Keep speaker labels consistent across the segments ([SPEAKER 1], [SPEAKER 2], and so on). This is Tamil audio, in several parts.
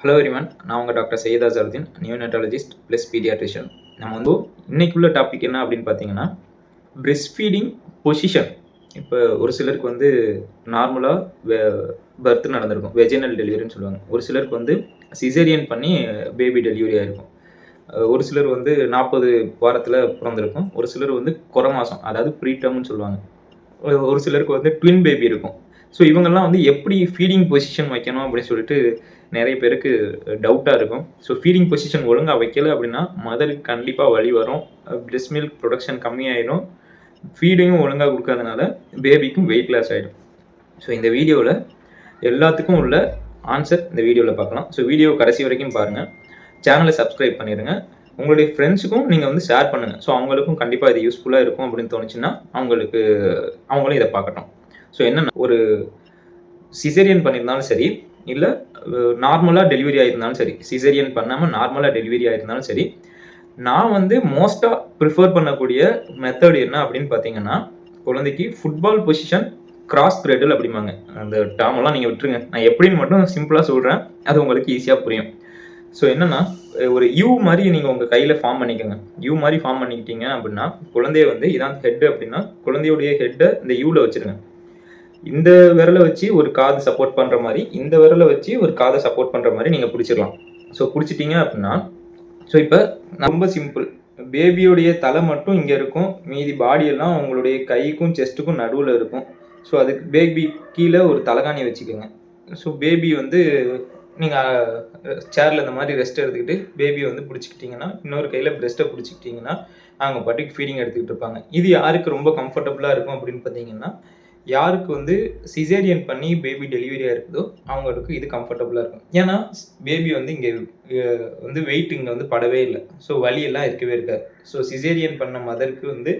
[SPEAKER 1] ஹலோ எரிமன் நான் உங்கள் doctor Syeda Jardeen neonatologist plus paediatrician நம்ம வந்து இன்றைக்குள்ள டாபிக் என்ன அப்படின்னு பார்த்தீங்கன்னா பிரெஸ்ட் ஃபீடிங் பொசிஷன் இப்போ ஒரு சிலருக்கு வந்து நார்மலாக பர்த் நடந்திருக்கும். வெஜினல் டெலிவரின்னு சொல்லுவாங்க. ஒரு சிலருக்கு வந்து சிசேரியன் பண்ணி பேபி டெலிவரி ஆகிருக்கும் ஒரு சிலர் வந்து நாற்பது வாரத்தில் பிறந்திருக்கும். ஒரு சிலர் வந்து குறை மாதம் அதாவது ப்ரீடம்னு சொல்லுவாங்க. ஒரு சிலருக்கு வந்து ட்வின் பேபி இருக்கும். ஸோ இவங்கெல்லாம் வந்து எப்படி ஃபீடிங் பொசிஷன் வைக்கணும் அப்படின்னு சொல்லிட்டு நிறைய பேருக்கு டவுட்டாக இருக்கும். ஸோ ஃபீடிங் பொசிஷன் ஒழுங்காக வைக்கல அப்படின்னா மதருக்கு கண்டிப்பாக வழி வரும். பிரெஸ்ட் மில்க் ப்ரொடக்ஷன் கம்மியாயிடும். ஃபீடிங்கும் ஒழுங்காக கொடுக்காதனால பேபிக்கும் வெயிட் லாஸ் ஆகிடும் ஸோ இந்த வீடியோவில் எல்லாத்துக்கும் உள்ள ஆன்சர் இந்த வீடியோவில் பார்க்கலாம். ஸோ வீடியோ கடைசி வரைக்கும் பாருங்கள் சேனலை சப்ஸ்கிரைப் பண்ணிடுங்க உங்களுடைய ஃப்ரெண்ட்ஸுக்கும் நீங்கள் வந்து ஷேர் பண்ணுங்கள் ஸோ அவங்களுக்கும் கண்டிப்பாக இது யூஸ்ஃபுல்லாக இருக்கும் அப்படின்னு தோணுச்சுன்னா அவங்களுக்கு அவங்களும் இதை பார்க்கட்டும். ஸோ என்னென்னா ஒரு சிசேரியன் பண்ணியிருந்தாலும் சரி இல்லை நார்மலாக டெலிவரி ஆகியிருந்தாலும் சரி சிசேரியன் பண்ணாமல் நார்மலாக டெலிவரி ஆகியிருந்தாலும் சரி நான் வந்து மோஸ்ட்டாக ப்ரிஃபர் பண்ணக்கூடிய மெத்தட் என்ன அப்படின்னு பார்த்தீங்கன்னா குழந்தைக்கு ஃபுட்பால் பொசிஷன் கிராஸ் த்ரெட்டில் அப்படிம்பாங்க. அந்த டேர்மெல்லாம் நீங்கள் விட்டுருங்க. நான் எப்படின்னு மட்டும் சிம்பிளாக சொல்கிறேன் அது உங்களுக்கு ஈஸியாக புரியும். ஸோ என்னென்னா ஒரு யூ மாதிரி நீங்கள் உங்கள் கையில் ஃபார்ம் பண்ணிக்கோங்க. யூ மாதிரி ஃபார்ம் பண்ணிக்கிட்டீங்க அப்படின்னா குழந்தைய வந்து இதான் ஹெட் அப்படின்னா குழந்தையுடைய ஹெட்டை இந்த யூவில் வச்சிருங்க. இந்த விரலை வச்சு ஒரு காது சப்போர்ட் பண்ணுற மாதிரி இந்த விரலை வச்சு ஒரு காதை சப்போர்ட் பண்ணுற மாதிரி நீங்கள் பிடிச்சிடலாம். ஸோ பிடிச்சிட்டிங்க அப்படின்னா ஸோ இப்போ ரொம்ப சிம்பிள் பேபியோடைய தலை மட்டும் இங்கே இருக்கும். மீதி பாடியெல்லாம் உங்களுடைய கைக்கும் செஸ்ட்டுக்கும் நடுவில் இருக்கும். ஸோ அதுக்கு பேபி கீழே ஒரு தலைகாணி வச்சுக்கோங்க. ஸோ பேபி வந்து நீங்கள் சேரில் இந்த மாதிரி ரெஸ்ட் எடுத்துக்கிட்டு பேபியை வந்து பிடிச்சிக்கிட்டிங்கன்னா இன்னொரு கையில் ரெஸ்ட்டை பிடிச்சிக்கிட்டிங்கன்னா அவங்க பாட்டுக்கு ஃபீடிங் எடுத்துக்கிட்டு இருப்பாங்க. இது யாருக்கு ரொம்ப கம்ஃபர்டபுளாக இருக்கும் அப்படின்னு பார்த்தீங்கன்னா யாருக்கு வந்து சிசேரியன் பண்ணி பேபி டெலிவரியாக இருக்குதோ அவங்களுக்கு இது கம்ஃபர்டபுளாக இருக்கும். ஏன்னா பேபி வந்து இங்கே வந்து வெயிட் இங்கே வந்து படவே இல்லை. ஸோ வலியெல்லாம் இருக்கவே இருக்காது. ஸோ சிசேரியன் பண்ண மதருக்கு வந்து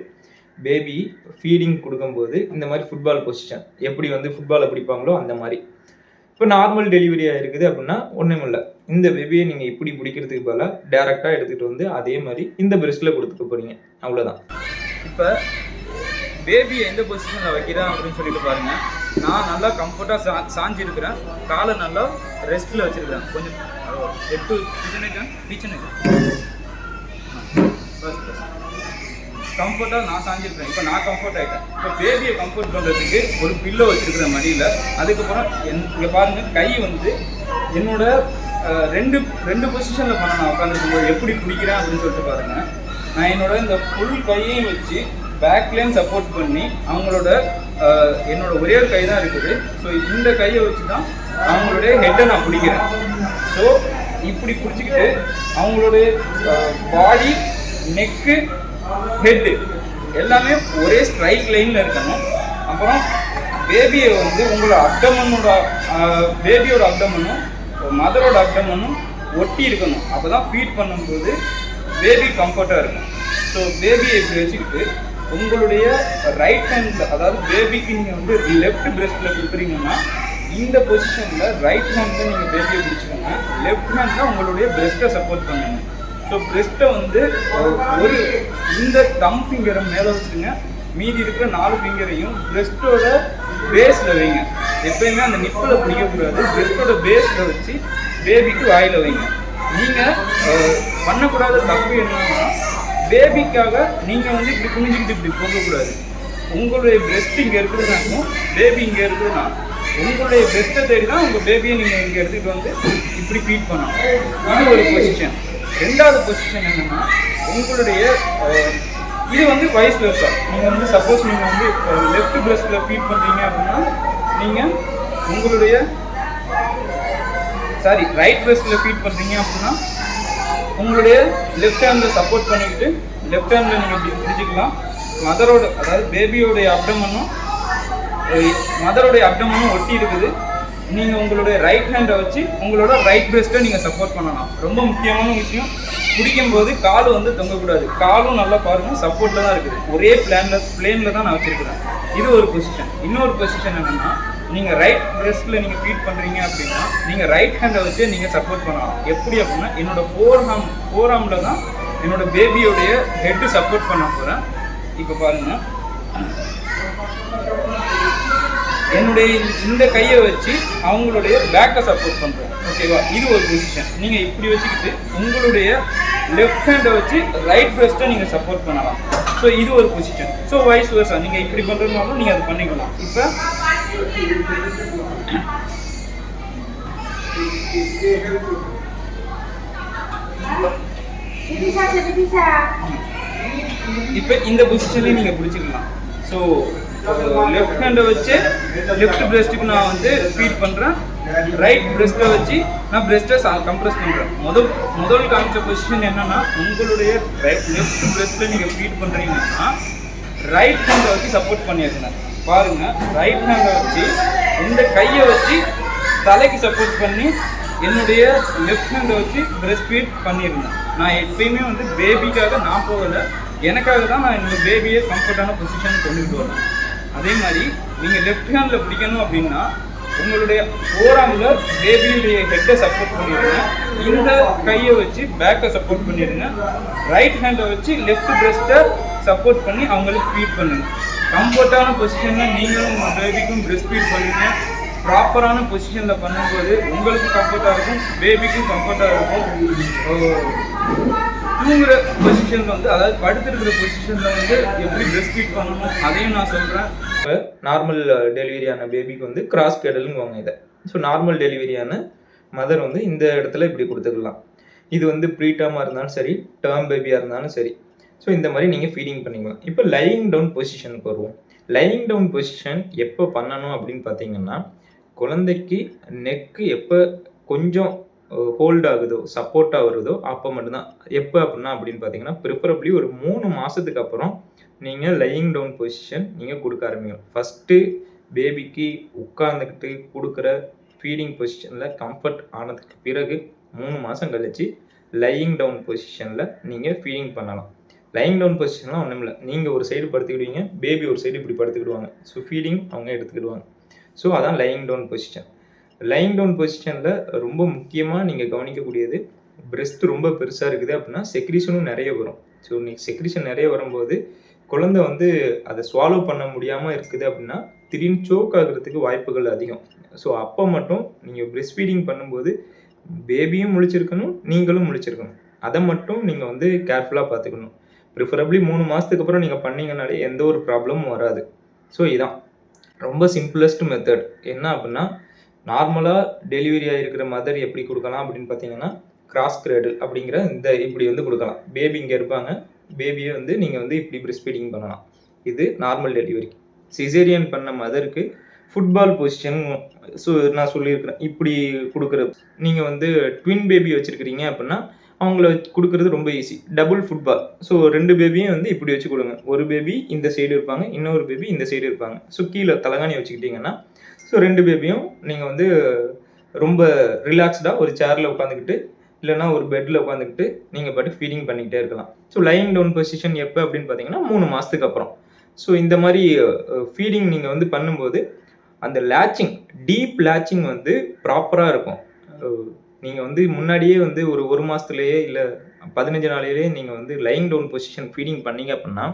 [SPEAKER 1] பேபி ஃபீடிங் கொடுக்கும்போது இந்த மாதிரி ஃபுட்பால் பொசிஷன் எப்படி வந்து ஃபுட்பாலை பிடிப்பாங்களோ அந்த மாதிரி. இப்போ நார்மல் டெலிவரியாக இருக்குது அப்படின்னா ஒன்றும் இல்லை. இந்த பேபியை நீங்கள் இப்படி பிடிக்கிறதுக்கு பதிலாக டேரெக்டாக எடுத்துகிட்டு வந்து அதே மாதிரி இந்த பிரெஸ்ட்டில் கொடுத்துக்க போகிறீங்க அவ்வளோதான் இப்போ பேபியை எந்த பொசிஷனில் வைக்கிறேன் அப்படின்னு சொல்லிட்டு பாருங்க. நான் நல்லா கம்ஃபர்ட்டாக சா சாஞ்சிருக்கிறேன். காலை நல்லா ரெஸ்ட்டில் வச்சிருக்கிறேன். கொஞ்சம் எட்டு கிச்சனுக்கு கிச்சனுக்கு கம்ஃபர்ட்டாக நான் சாஞ்சிருக்கிறேன். இப்போ நான் கம்ஃபர்ட் ஆகிட்டேன் இப்போ பேபியை கம்ஃபர்ட் பண்ணுறதுக்கு ஒரு பில்லோ வச்சிருக்கிறேன் மடியில். அதுக்கப்புறம் என் இங்கே பாருங்க கை வந்து என்னோட ரெண்டு ரெண்டு பொசிஷனில் பண்ண நான் உட்காந்துருக்கும்போது எப்படி பிடிக்கிறேன் அப்படின்னு சொல்லிட்டு பாருங்க. நான் என்னோட இந்த ஃபுல் கையையும் வச்சு பேக்லேயும் சப்போர்ட் பண்ணி அவங்களோட என்னோட ஒரே ஒரு கை தான் இருக்குது. ஸோ இந்த கையை வச்சு தான் அவங்களுடைய ஹெட்டை நான் பிடிக்கிறேன். ஸோ இப்படி பிடிச்சிக்கிட்டு அவங்களுடைய பாடி நெக்கு ஹெட்டு எல்லாமே ஒரே ஸ்ட்ரைக் லைனில் இருக்கணும். அப்புறம் பேபியை வந்து உங்களோட அப்டமனோட பேபியோட அப்டமனும் மதரோட அப்டமனும் ஒட்டி இருக்கணும். அப்போ தான் ஃபீட் பண்ணும்போது பேபி கம்ஃபர்ட்டாக இருக்கும். ஸோ பேபியை இப்படி வச்சுக்கிட்டு உங்களுடைய ரைட் ஹேண்ட் அதாவது பேபிக்கு நீங்கள் வந்து லெஃப்ட் பிரெஸ்ட்டில் கொடுக்குறீங்கன்னா இந்த பொசிஷனில் ரைட் ஹேண்டில் நீங்கள் பேபியை பிடிச்சிக்கோங்க. லெஃப்ட் ஹேண்டில் உங்களுடைய பிரெஸ்ட்டை சப்போர்ட் பண்ணுங்க. ஸோ பிரெஸ்ட்டை வந்து ஒரு இந்த தம் ஃபிங்கரை மேலே வச்சுருங்க மீதி இருக்கிற நாலு ஃபிங்கரையும் பிரெஸ்ட்டோட பேஸில் வைங்க. எப்பயுமே அந்த நிப்பில் பிடிக்கக்கூடாது. பிரெஸ்ட்டோட பேஸில் வச்சு பேபிக்கு வாயில் வைங்க. நீங்கள் பண்ணக்கூடாத தப்பு என்னன்னா பேபிக்காக நீங்கள் வந்து இப்படி குனிஞ்சிக்கிட்டு இப்படி போகக்கூடாது. உங்களுடைய பிரெஸ்ட் இங்கே இருக்குதுனாக்கும் பேபி இங்கே இருக்குதுன்னா உங்களுடைய பெஸ்ட்டை தேடி தான் உங்கள் பேபியை நீங்கள் இங்கே எடுத்துகிட்டு வந்து இப்படி ஃபீட் பண்ணணும். இது ஒரு பொசிஷன் ரெண்டாவது பொசிஷன் என்னன்னா உங்களுடைய இது வந்து வைஸ் வெர்சா நீங்கள் வந்து சப்போஸ் நீங்கள் வந்து லெஃப்ட் பிரெஸ்ட்டில் ஃபீட் பண்ணுறீங்க அப்படின்னா நீங்கள் உங்களுடைய சாரி ரைட் பிரெஸ்ட்டில் ஃபீட் பண்ணுறீங்க அப்படின்னா உங்களுடைய லெஃப்ட் ஹேண்டில் சப்போர்ட் பண்ணிக்கிட்டு லெஃப்ட் ஹேண்டில் நீங்கள் இப்படி பிடிச்சிக்கலாம் மதரோட அதாவது பேபியோடைய அப்டமனும் மதருடைய அப்டமனும் ஒட்டி இருக்குது. நீங்கள் உங்களுடைய ரைட் ஹேண்டை வச்சு உங்களோட ரைட் பிரெஸ்ட்டை நீங்கள் சப்போர்ட் பண்ணலாம். ரொம்ப முக்கியமான விஷயம் பிடிக்கும்போது கால் வந்து தொங்கக்கூடாது. காலும் நல்லா பாருங்கள் சப்போர்ட்டில் தான் இருக்குது. ஒரே பிளானில் பிளேனில் தான் நான் வச்சுருக்கிறேன். இது ஒரு பொசிஷன் இன்னொரு பொசிஷன் என்னென்னா நீங்கள் ரைட் பிரெஸ்ட்டில் நீங்கள் ஃபீட் பண்ணுறீங்க அப்படின்னா நீங்கள் ரைட் ஹேண்டை வச்சு நீங்கள் சப்போர்ட் பண்ணலாம். எப்படி அப்படின்னா என்னோட ஃபோர் ஹாம் ஃபோர் ஹாமில் தான் என்னோட பேபியோடைய ஹெட்டு சப்போர்ட் பண்ண போகிறேன் இப்போ பாருங்கள்
[SPEAKER 2] என்னுடைய இந்த கையை வச்சு அவங்களுடைய பேக்கை சப்போர்ட் பண்ணுறேன் ஓகேவா இது ஒரு பொசிஷன் நீங்கள் இப்படி வச்சுக்கிட்டு உங்களுடைய லெஃப்ட் ஹேண்டை வச்சு ரைட் பிரஸ்ட்டை நீங்கள் சப்போர்ட் பண்ணலாம். ஸோ இது ஒரு பொசிஷன் ஸோ வைஸ் versa. நீங்கள் இப்படி பண்ணுறதுனாலும் நீங்கள் அது பண்ணிக்கலாம். இப்போ இப்போ இந்த பொசிஷன்லேயும் நீங்கள் பிடிச்சிக்கலாம். ஸோ லெஃப்ட் ஹேண்டை வச்சு லெஃப்ட் பிரஸ்ட்டுக்கு நான் வந்து ஃபீட் பண்ணுறேன் ரைட் பிரஸ்ட்டை வச்சு நான் பிரஸ்ட்டை கம்ப்ரெஸ் பண்ணுறேன் முதல் முதல் காமிச்ச பொசிஷன் என்னென்னா உங்களுடைய ரைட் லெஃப்ட் பிரஸ்ட்டில் நீங்கள் ஃபீட் பண்ணுறீங்கன்னா ரைட் ஹேண்டை வச்சு சப்போர்ட் பண்ணியிருக்கேன் பாருங்க ரைட் ஹேண்டை வச்சு இந்த கையை வச்சு தலைக்கு சப்போர்ட் பண்ணி என்னுடைய லெஃப்ட் ஹேண்டை வச்சு பிரஸ்ட் ஃபீட் பண்ணியிருந்தேன் நான் எப்பயுமே வந்து பேபிக்காக நான் போகலை. எனக்காக தான் நான் இந்த பேபியை கம்ஃபர்டான பொசிஷன் கொண்டுட்டு வரேன் அதே மாதிரி நீங்கள் லெஃப்ட் ஹேண்டில் பிடிக்கணும் அப்படின்னா உங்களுடைய ஓராமில் பேபியுடைய ஹெட்டை சப்போர்ட் பண்ணிடுங்க இந்த கையை வச்சு பேக்கை சப்போர்ட் பண்ணிடுங்க ரைட் ஹேண்டை வச்சு லெஃப்ட் பிரஸ்ட்டை சப்போர்ட் பண்ணி அவங்களுக்கு ஃபீட் பண்ணுங்க. கம்ஃபர்ட்டான பொசிஷனில் நீங்களும் உங்கள் பேபிக்கும் பிரெஸ்ட் ஃபீட் பண்ணுங்கள் ப்ராப்பரான பொசிஷனில் பண்ணும்போது உங்களுக்கும் கம்ஃபர்ட்டாக இருக்கும் பேபிக்கும் கம்ஃபர்ட்டாக இருக்கும். தூங்குற பொசிஷனில் வந்து அதாவது படுத்துருக்கிற பொசிஷனில் வந்து எப்படி பிரெஸ்ட் ஃபீட் பண்ணணும் அதையும் நான் சொல்கிறேன்
[SPEAKER 1] இப்போ நார்மல் டெலிவரியான பேபிக்கு வந்து கிராஸ் கேடலுங்குவாங்க இதை. ஸோ நார்மல் டெலிவரியான மதர் வந்து இந்த இடத்துல இப்படி கொடுத்துக்கலாம். இது வந்து ப்ரீ டேர்மாக இருந்தாலும் சரி டேர்ம் பேபியாக இருந்தாலும் சரி. ஸோ இந்த மாதிரி நீங்கள் ஃபீடிங் பண்ணிக்கலாம் இப்போ லையிங் டவுன் பொசிஷனுக்கு வருவோம். லையிங் டவுன் பொசிஷன் எப்போ பண்ணணும் அப்படின்னு பார்த்தீங்கன்னா குழந்தைக்கு நெக்கு எப்போ கொஞ்சம் ஹோல்ட் ஆகுதோ சப்போர்ட்டாக வருதோ அப்போ மட்டும்தான். எப்போ அப்படின்னா அப்படின்னு பார்த்தீங்கன்னா ப்ரிஃபரபிளி ஒரு மூணு மாதத்துக்கு அப்புறம் நீங்கள் லையிங் டவுன் பொசிஷன் நீங்கள் கொடுக்க ஆரம்பிக்கணும். ஃபஸ்ட்டு பேபிக்கு உட்காந்துக்கிட்டு கொடுக்குற ஃபீடிங் பொசிஷனில் கம்ஃபர்ட் ஆனதுக்கு பிறகு மூணு மாதம் கழித்து லையிங் டவுன் பொசிஷனில் நீங்கள் ஃபீடிங் பண்ணலாம். லைங் டவுன் பொசிஷன்லாம் ஒன்றும் இல்லை. நீங்கள் ஒரு சைடு படுத்துக்கிடுவீங்க பேபி ஒரு சைடு இப்படி படுத்துக்கிடுவாங்க. ஸோ ஃபீடிங் அவங்க எடுத்துக்கிடுவாங்க. ஸோ அதான் lying down position lying down பொசிஷனில் ரொம்ப முக்கியமாக நீங்கள் கவனிக்கக்கூடியது பிரெஸ்ட் ரொம்ப பெருசாக இருக்குது அப்படின்னா செக்ரிஷனும் நிறைய வரும். ஸோ நீங்கள் செக்ரிஷன் நிறைய வரும்போது குழந்தை வந்து அதை ஸ்வாலோ பண்ண முடியாமல் இருக்குது அப்படின்னா திடீர்னு சோக் ஆகுறதுக்கு வாய்ப்புகள் அதிகம். ஸோ அப்போ மட்டும் நீங்கள் பிரெஸ்ட் ஃபீடிங் பண்ணும்போது பேபியும் முழிச்சிருக்கணும் நீங்களும் முழிச்சிருக்கணும். அதை மட்டும் நீங்கள் வந்து கேர்ஃபுல்லாக பார்த்துக்கணும். ப்ரிஃபரபிளி மூணு மாதத்துக்கு அப்புறம் நீங்கள் பண்ணீங்கனாலே எந்த ஒரு ப்ராப்ளமும் வராது. ஸோ இதான். ரொம்ப சிம்பிளஸ்ட் மெத்தட் என்ன அப்படின்னா நார்மலாக டெலிவரி ஆகிருக்கிற மதர் எப்படி கொடுக்கலாம் அப்படின்னு பார்த்தீங்கன்னா கிராஸ் கிரேடு அப்படிங்கிற இந்த இப்படி வந்து கொடுக்கலாம். பேபி இங்கே இருப்பாங்க. பேபியை வந்து நீங்கள் வந்து இப்படி பிரஸ்ட் ஃபீடிங் பண்ணலாம். இது நார்மல் டெலிவரி சிசேரியன் பண்ண மதருக்கு ஃபுட்பால் பொசிஷன் ஸோ நான் சொல்லியிருக்கிறேன். இப்படி கொடுக்குறது. நீங்கள் வந்து ட்வின் பேபி வச்சுருக்கிறீங்க அப்படின்னா அவங்கள வச்சு கொடுக்குறது ரொம்ப ஈஸி டபுள் ஃபுட்பால் ஸோ ரெண்டு பேபியும் வந்து இப்படி வச்சு கொடுங்க. ஒரு பேபி இந்த சைடு இருப்பாங்க இன்னொரு பேபி இந்த சைடு இருப்பாங்க. ஸோ கீழே தலகாணி வச்சுக்கிட்டிங்கன்னா ஸோ ரெண்டு பேபியும் நீங்கள் வந்து ரொம்ப ரிலாக்ஸ்டாக ஒரு சேரில் உட்காந்துக்கிட்டு இல்லைனா ஒரு பெட்டில் உட்காந்துக்கிட்டு நீங்கள் பாட்டு ஃபீடிங் பண்ணிக்கிட்டே இருக்கலாம். ஸோ லையிங் டவுன் பொசிஷன் எப்போ அப்படின்னு பார்த்தீங்கன்னா மூணு மாதத்துக்கு அப்புறம். ஸோ இந்த மாதிரி ஃபீடிங் நீங்கள் வந்து பண்ணும்போது அந்த லேச்சிங் டீப் லேச்சிங் வந்து ப்ராப்பராக இருக்கும். நீங்கள் வந்து முன்னாடியே வந்து ஒரு ஒரு மாதத்துலேயே இல்லை பதினஞ்சு நாளையிலேயே நீங்கள் வந்து லைங் டவுன் பொசிஷன் ஃபீடிங் பண்ணீங்க அப்படின்னா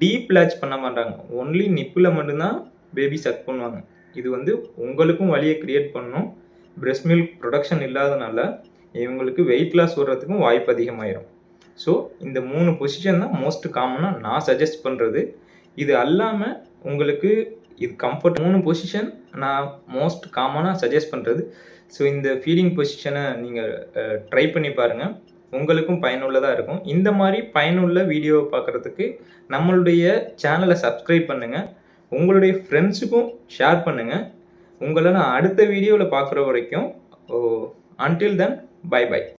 [SPEAKER 1] டீப் லேட்ச் பண்ண மாட்டாங்க. ஒன்லி நிப்பில் மட்டும்தான் பேபி சக் பண்ணுவாங்க. இது வந்து உங்களுக்கும் வழியை க்ரியேட் பண்ணும். பிரெஸ்ட் மில்க் ப்ரொடக்ஷன் இல்லாதனால இவங்களுக்கு வெயிட் லாஸ் வர்றதுக்கும் வாய்ப்பு அதிகமாயிரும். ஸோ இந்த மூணு பொசிஷன் தான் மோஸ்ட் காமனாக நான் சஜஸ்ட் பண்ணுறது இது அல்லாமல் உங்களுக்கு இது கம்ஃபர்ட் மூணு பொசிஷன் நான் மோஸ்ட் காமனாக சஜஸ்ட் பண்ணுறது ஸோ இந்த ஃபீடிங் பொசிஷனை நீங்கள் ட்ரை பண்ணி பாருங்கள் உங்களுக்கும் பயனுள்ளதாக இருக்கும். இந்த மாதிரி பயனுள்ள வீடியோவை பார்க்குறதுக்கு நம்மளுடைய சேனலை சப்ஸ்கிரைப் பண்ணுங்கள் உங்களுடைய ஃப்ரெண்ட்ஸுக்கும் ஷேர் பண்ணுங்கள் உங்களை நான் அடுத்த வீடியோவில் பார்க்குற வரைக்கும் அன்டில் தென் பை பை